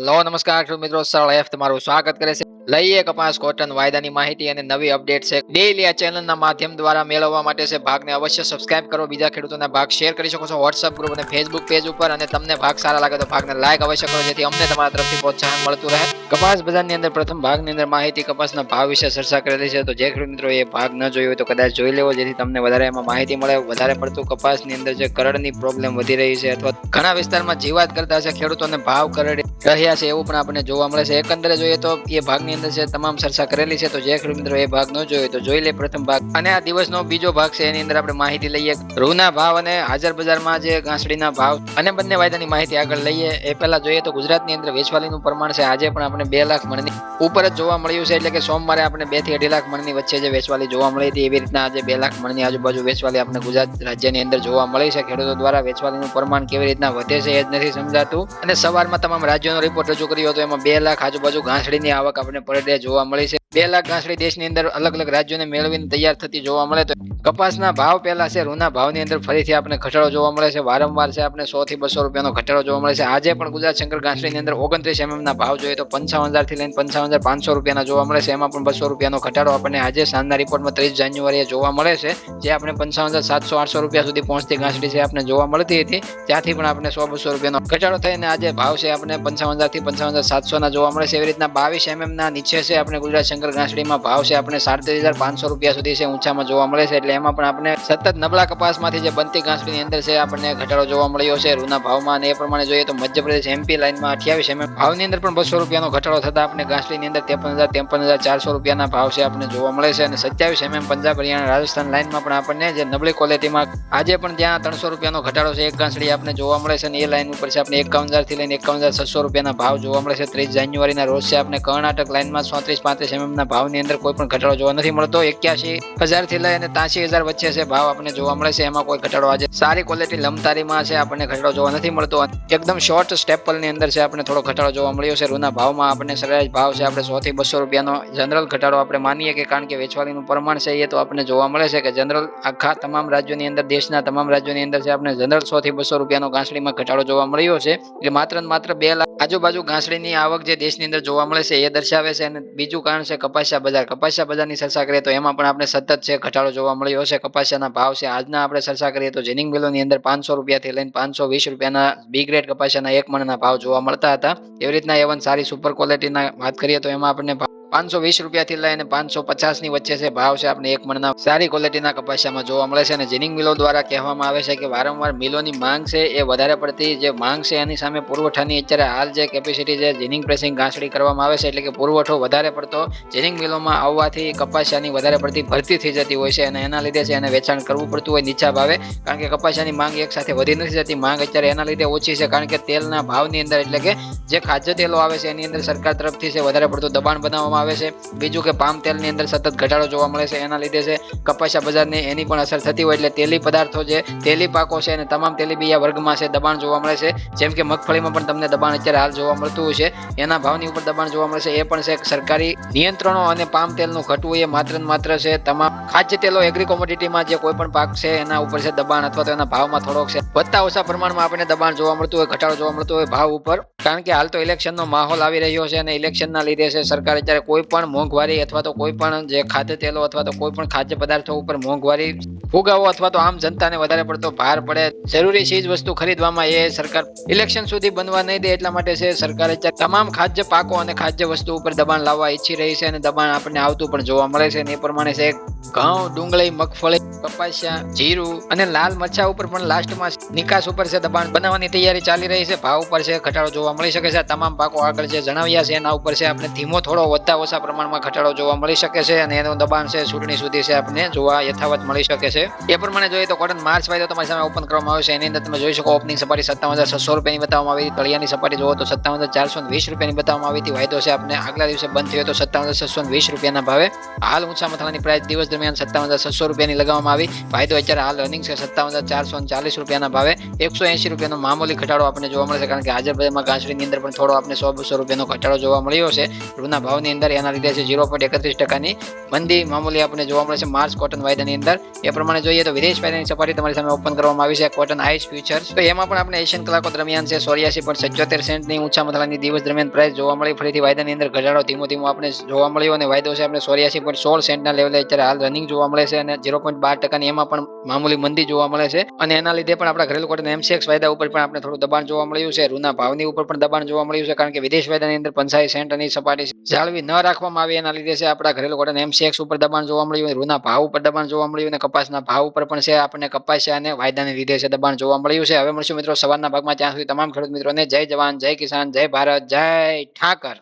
નમસ્કાર મિત્રો સરળ એફ તમારું સ્વાગત કરે છે. લઈએ કપાસ કોટન વાયદાની માહિતી અને નવી અપડેટ છે. ડેઇલી આ ચેનલના માધ્યમ દ્વારા મેળવવા માટે છે ભાગને અવશ્ય સબસ્ક્રાઇબ કરો. બીજા ખેડૂતોના ભાગ શેર કરી શકો છો વોટ્સઅપ ગ્રુપ અને ફેસબુક પેજ ઉપર અને તમને ભાગ સારા લાગે તો ભાગને લાઈક અવશ્ય કરો, જેથી અમને તમારા તરફથી પ્રોત્સાહન મળતું રહે. કપાસ બજારની અંદર પ્રથમ ભાગની અંદર માહિતી કપાસના ભાવ વિશે ચર્ચા કરેલી છે. તો જે ખેડૂત મિત્રો એ ભાગ ન જોયો હોય તો કદાચ જોઈ લેવો, જેથી તમને વધારે એમાં માહિતી મળે. વધારે પડતું કપાસની અંદર જે કરડની પ્રોબ્લેમ વધી રહી છે અથવા ઘણા વિસ્તારમાં જીવાત કરતા છે ખેડૂતોને ભાવ કરડી રહ્યા છે એવું પણ આપણને જોવા મળે છે. એકંદરે જોઈએ તો એ ભાગની અંદર છે તમામ ચર્ચા કરેલી છે, તો જે ખેડૂત મિત્રો, એ ભાગ ન જોયો તો જોઈ લે પ્રથમ ભાગ. અને આ દિવસનો બીજો ભાગ છે, એની અંદર આપણે માહિતી લઈએ. રૂના ભાવ અને હાજર બજારમાં જે ઘાસડીના ભાવ અને બંને વાયદાની માહિતી આગળ લઈએ. એ પહેલા જોઈએ તો ગુજરાતની અંદર વેચવાલીનું પ્રમાણ છે, આજે પણ આપણે બે લાખ મણની ઉપર જ જોવા મળ્યું છે, એટલે કે સોમવારે આપણે બેથી અઢી લાખ મણની વચ્ચે જે વેચવાલી જોવા મળી હતી, એવી રીતના આજે બે લાખ મણની આજુબાજુ વેચવાલી આપણે ગુજરાત રાજ્યની અંદર જોવા મળી છે. ખેડૂતો દ્વારા વેચવાલીનું પ્રમાણ કેવી રીતના વધે છે, એ જ નથી સમજાતું. અને સવારમાં તમામ રાજ્યોનો રિપોર્ટ રજૂ કર્યો હતો, એમાં બે લાખ આજુબાજુ ઘાસડીની આવક આપણે પર ડે જોવા મળી છે. બે લાખ ઘાસડી દેશની અંદર અલગ અલગ રાજ્યોને મેળવીને તૈયાર થતી જોવા મળે તો કપાસના ભાવ પહેલા છે રૂના ભાવની અંદર ફરીથી આપણે ઘટાડો જોવા મળે છે. વારંવાર છે, આપણે સો થી બસો રૂપિયાનો ઘટાડો જોવા મળે છે. આજે પણ ગુજરાત શંકર ઘાસડીની અંદર ઓગણત્રીસ એમએમના ભાવ જોઈએ તો પંચાવન હજારથી લઈને પંચાવન હજાર પાંચસો રૂપિયાના જોવા મળે છે. એમાં પણ બસો રૂપિયાનો ઘટાડો આપણને આજે સાંજના રિપોર્ટમાં ત્રીસ જાન્યુઆરીએ જોવા મળે છે, જે આપણે પંચાવન હજાર સાતસો આઠસો રૂપિયા સુધી પહોંચતી ઘાસડી છે આપણે જોવા મળતી હતી. ત્યાંથી પણ આપણે સો બસો રૂપિયાનો ઘટાડો થઈને આજે ભાવ છે આપણે પંચાવન હજારથી પંચાવન હજાર સાતસો ના જોવા મળે છે. એવી રીતના બાવીસ એમએમના નીચે છે. આપણે ગુજરાત શંકર ઘાસડીમાં ભાવ છે આપણે સાડત્રીસ હજાર પાંચસો રૂપિયા સુધી છે, ઊંચામાં જોવા મળે છે. એટલે એમાં પણ આપણે સતત નબળા કપાસમાંથી જે બનતી ઘાસડીની અંદર છે, આપણને ઘટાડો જોવા મળ્યો છે. રૂના ભાવમાં અને એ પ્રમાણે જોઈએ તો મધ્યપ્રદેશ એમપી લાઇનમાં અઠ્યાવીસ એમએમ ભાવની અંદર પણ બસો રૂપિયાનો ઘટાડો થતા આપણે ઘાસડીની અંદર ત્રેપન હજાર ત્રેપન હજાર ચારસો રૂપિયાના ભાવ છે આપણને જોવા મળે છે. અને સત્યાવીસ એમએમ પંજાબ, હરિયાણા, રાજસ્થાન લાઇનમાં પણ આપણને જે નબળી ક્વોલિટીમાં આજે પણ ત્યાં ત્રણસો રૂપિયાનો ઘટાડો છે. એક ઘાસડી આપણે જોવા મળે છે અને એ લાઇન ઉપર છે આપણે એકાવન હજારથી લઈને એકાવન હજાર છસો રૂપિયાના ભાવ જોવા મળે છે. ત્રીસ જાન્યુઆરીના રોજ છે આપણે કર્ણાટક લાઇનમાં ચોત્રીસ પાંત્રીસ mm ના ભાવની અંદર કોઈ પણ ઘટાડો જોવા નથી મળતો. એક્યાસી હજારથી લઈ અને ત્યાસી હજાર વચ્ચે છે ભાવ આપણને જોવા મળે છે. એમાં કોઈ ઘટાડો આજે સારી ક્વોલિટી લમતારીમાં છે, આપણને ઘટાડો જોવા નથી મળતો. એકદમ શોર્ટ સ્ટેપલની અંદર છે આપણે થોડો ઘટાડો જોવા મળ્યો છે. રૂના ભાવમાં આપણને સરેરાશ ભાવ છે, આપણે સો થી બસો રૂપિયાનો જનરલ ઘટાડો આપણે માનીએ કે કારણ કે વેચવાલીનું પ્રમાણ છે, એ તો આપણને જોવા મળે છે કે જનરલ આખા તમામ રાજ્યોની અંદર, દેશના તમામ રાજ્યોની અંદર છે આપણે જનરલ સો થી બસો રૂપિયાનો ઘાસડીમાં ઘટાડો જોવા મળ્યો છે. એટલે માત્ર ને માત્ર બે લાખ આજુબાજુ ઘાસડીની આવક જે દેશની અંદર જોવા મળે છે, એ દર્શાવે છે અને બીજું કારણ છે કપાસિયા બજાર. કપાસિયા બજારની ચર્ચા કરીએ તો એમાં પણ આપણે સતત છે, ઘટાડો જોવા મળ્યો છે. કપાસિયાના ભાવ છે. આજના આપણે ચર્ચા કરીએ તો જેનિંગ મિલોની અંદર પાંચસો રૂપિયાથી લઈને પાંચસો વીસ રૂપિયાના બી ગ્રેડ કપાસિયાના એક મણના ભાવ જોવા મળતા હતા. એવી રીતના એવન સારી સુપર ક્વોલિટીના વાત કરીએ તો એમાં આપણને પાંચસો વીસ રૂપિયાથી લઈને પાંચસો પચાસની વચ્ચે છે ભાવ છે આપણે એક મણના સારી ક્વોલિટીના કપાસિયામાં જોવા મળે છે. અને જીનિંગ મિલો દ્વારા કહેવામાં આવે છે કે વારંવાર મિલોની માંગ છે એ વધારે પડતી જે માંગ છે, એની સામે પુરવઠાની અત્યારે હાલ જે કેપેસિટી છે જીનિંગ પ્રેસિંગ ઘાસડી કરવામાં આવે છે, એટલે કે પુરવઠો વધારે પડતો જીનિંગ મિલોમાં આવવાથી કપાસિયાની વધારે પડતી ભરતી થઈ જતી હોય છે. અને એના લીધે છે એને વેચાણ કરવું પડતું હોય નીચા ભાવે, કારણ કે કપાસિયાની માંગ એક સાથે વધી નથી જતી. માંગ અત્યારે એના લીધે ઓછી છે, કારણ કે તેલના ભાવની અંદર એટલે કે જે ખાદ્ય તેલો આવે છે, એની અંદર સરકાર તરફથી છે, વધારે પડતું દબાણ બનાવવામાં આવે છે. બીજું કે પામ તેલની અંદર સતત ઘટાડો જોવા મળે છે. એના લીધે છે કપાસિયા બજારની એની પણ અસર થતી હોય એટલે તેલી પદાર્થો જે તેલી પાકો છે અને તમામ તેલીબિયા વર્ગમાં છે દબાણ જોવા મળે છે. જેમ કે મગફળીમાં પણ તમને દબાણ અત્યારે હાલ જોવા મળતું હોય છે. એના ભાવની ઉપર દબાણ જોવા મળે છે. એ પણ છે સરકારી નિયંત્રણો અને પામ તેલનું ઘટવું એ માત્ર ને માત્ર છે તમામ ખાદ્ય તેલો એગ્રી કોમોડિટીમાં જે કોઈ પણ પાક છે એના ઉપર છે દબાણ અથવા તો એના ભાવમાં થોડોક છે. વધતા ઓછા પ્રમાણમાં આપણને દબાણ જોવા મળતું હોય, ઘટાડો જોવા મળતો હોય ભાવ ઉપર. કારણ કે હાલ તો ઇલેક્શનનો માહોલ આવી રહ્યો છે અને ઇલેક્શનના લીધે છે સરકાર અત્યારે કોઈ પણ મોંઘવારી અથવા તો કોઈ પણ જે ખાદ્ય તેલો અથવા તો કોઈ પણ ખાદ્ય પદાર્થો ઉપર મોંઘવારી ફુગાવો અથવા તો આમ જનતાને વધારે પડતો ભાર પડે. જરૂરી ચીજ વસ્તુ ખરીદવામાં એ સરકાર ઇલેક્શન સુધી બનવા નહીં દે એટલા માટે છે સરકારે તમામ ખાદ્ય પાકો અને ખાદ્ય વસ્તુ ઉપર દબાણ લાવવા ઈચ્છી રહી છે અને દબાણ આપણને આવતું પણ જોવા મળે છે અને એ પ્રમાણે છે ઘઉં, ડુંગળી, મગફળી, કપાસિયા, જીરું અને લાલ મરચા ઉપર પણ લાસ્ટમાં નિકાસ ઉપર છે દબાણ બનાવવાની તૈયારી ચાલી રહી છે. ભાવ ઉપર છે, ઘટાડો જોવા મળી શકે છે. તમામ પાકો આગળ જે જણાવ્યા છે એના ઉપર છે આપણે ધીમો થોડો વધતા ઓછા પ્રમાણમાં ઘટાડો જોવા મળી શકે છે અને એનું દબાણ છે ચૂંટણી સુધી છે આપણને જોવા યથાવત મળી શકે છે. એ પ્રમાણે જોઈએ તો કોટન માર્ચ વાયદો તમારી સામે ઓપન કરવામાં આવે છે. એની અંદર તમે જોઈ શકો ઓપનિંગ સપાટી સત્તાવન હજાર છસો રૂપિયાની બતાવવામાં આવી તળિયાની સપાટી જોવો તો સત્તાવન હજાર ચારસો વીસ રૂપિયાની બતાવવામાં આવી હતી. વાયદો છે આપણે આગલા દિવસે બંધ થયો તો સત્તાવન હજાર છસો વીસ રૂપિયાના ભાવે હાલ ઊંચા મથાની પ્રાઇસ દિવસ દરમિયાન સત્તાવન હજાર છસો રૂપિયાની લગાવવામાં આવી. વાયદો અત્યારે હાલ રનિંગ છે સત્તાવન હજાર ચારસો ચાલીસ રૂપિયાના ભાવે. એકસો એંશી રૂપિયાનો મામૂલી ઘટાડો આપણને જોવા મળે છે. કારણ કે હાજર બજારમાં ઘાસડીની અંદર પણ થોડો આપણે સો બસો રૂપિયાનો ઘટાડો જોવા મળ્યો છે. રૂના ભાવની અંદર અંદર એના લીધે છે ઝીરો પોઈન્ટ એકત્રીસ ટકાની મંદી મામૂલી આપણને જોવા મળે છે માર્ચ કોટન વાયદાની અંદર. એ પ્રમાણે જોઈએ તો વિદેશ વાયદાની સપાટી તમારી સામે ઓપન કરવામાં આવી છે કોટન આઈસ ફ્યુચર્સ તો એમાં પણ આપણે એશિયન કલાકો દરમિયાન છે સોરિયાસી પોઈન્ટ સત્યોતેર સેન્ટની ઊંચા મથાળાની દિવસ દરમિયાન પ્રાઇસ જોવા મળી. ફરીથી વાયદાની અંદર ઘટાડો ધીમો ધીમો આપણે જોવા મળ્યો અને વાયદો છે આપણે સોરિયાસી પોઈન્ટ સોળ સેન્ટના લેવલે અત્યારે હાલ રનિંગ જોવા મળે છે અને ઝીરો પોઈન્ટ બાર ટકાની એમાં પણ મામૂલી મંદી જોવા મળે છે. અને એના લીધે પણ આપણા ઘરેલું કોટન એમસીએક્સ વાયદા ઉપર પણ આપણે થોડું દબાણ જોવા મળ્યું છે. રૂના ભાવની ઉપર પણ દબાણ જોવા મળ્યું છે, કારણ કે વિદેશ વાયદાની અંદર પંચાસી સેન્ટની સપાટી જાળવી ન રાખવામાં આવી એના લીધે છે આપણા ઘરેલું કોટન એમસીએક્સ ઉપર દબાણ જોવા મળ્યું રૂના ભાવ ઉપર દબાણ જોવા મળ્યું અને કપાસના ભાવ ઉપર પણ છે, આપણને છે અને વાયદાને લીધે છે દબાણ જોવા મળ્યું છે. હવે મળશું મિત્રો સવારના ભાગમાં. ત્યાં સુધી તમામ ખેડૂત મિત્રોને જય જવાન, જય કિસાન, જય ભારત, જય ઠાકર.